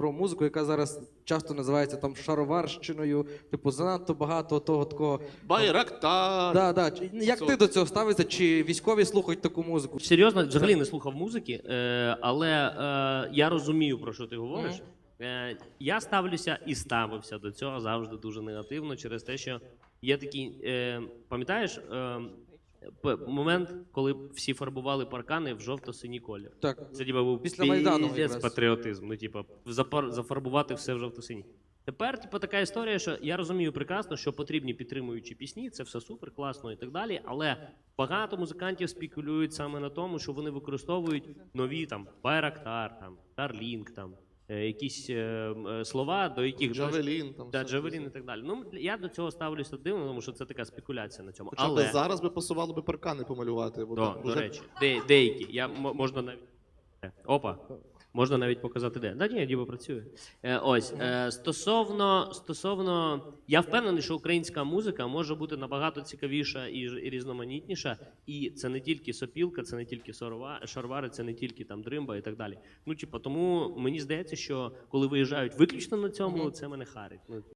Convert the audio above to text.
про музику, яка зараз часто називається там шароварщиною, типу, занадто багато того такого. Байрактар. Да, да. Чи- Як ти до цього ставишся? Чи військові слухають таку музику? Серйозно, взагалі не слухав музики, е, але е, я розумію, про що ти говориш. Е, я ставлюся і ставився до цього завжди дуже негативно через те, що є такий, е, пам'ятаєш, е, момент, коли всі фарбували паркани в жовто-синій колір. Так. Це типа був Після Майдану піздець якраз. патріотизм. Ну, типа, запар- зафарбувати все в жовто-синій. Тепер, типу, така історія, що я розумію прекрасно, що потрібні підтримуючі пісні, це все супер, класно і так далі. Але багато музикантів спекулюють саме на тому, що вони використовують нові там Байрактар, там Starlink, там якісь е, е, слова, до яких Джавелін. Там Да, все. Джавелін і так далі. Ну я до цього ставлюся дивно, тому що це така спекуляція на цьому. Хоча Але зараз би пасувало би паркани помалювати. Бо до, там до вже- речі, де, деякі. Я м- можна навіть. Е, Опа. Можна навіть показати де. Да ні, діба працює. Е, ось е, стосовно, стосовно, я впевнений, що українська музика може бути набагато цікавіша і, і різноманітніша. І це не тільки сопілка, це не тільки сорова, шарвари, це не тільки там дримба і так далі. Ну, типу, тому мені здається, що коли виїжджають виключно на цьому, це мене харить. Ну,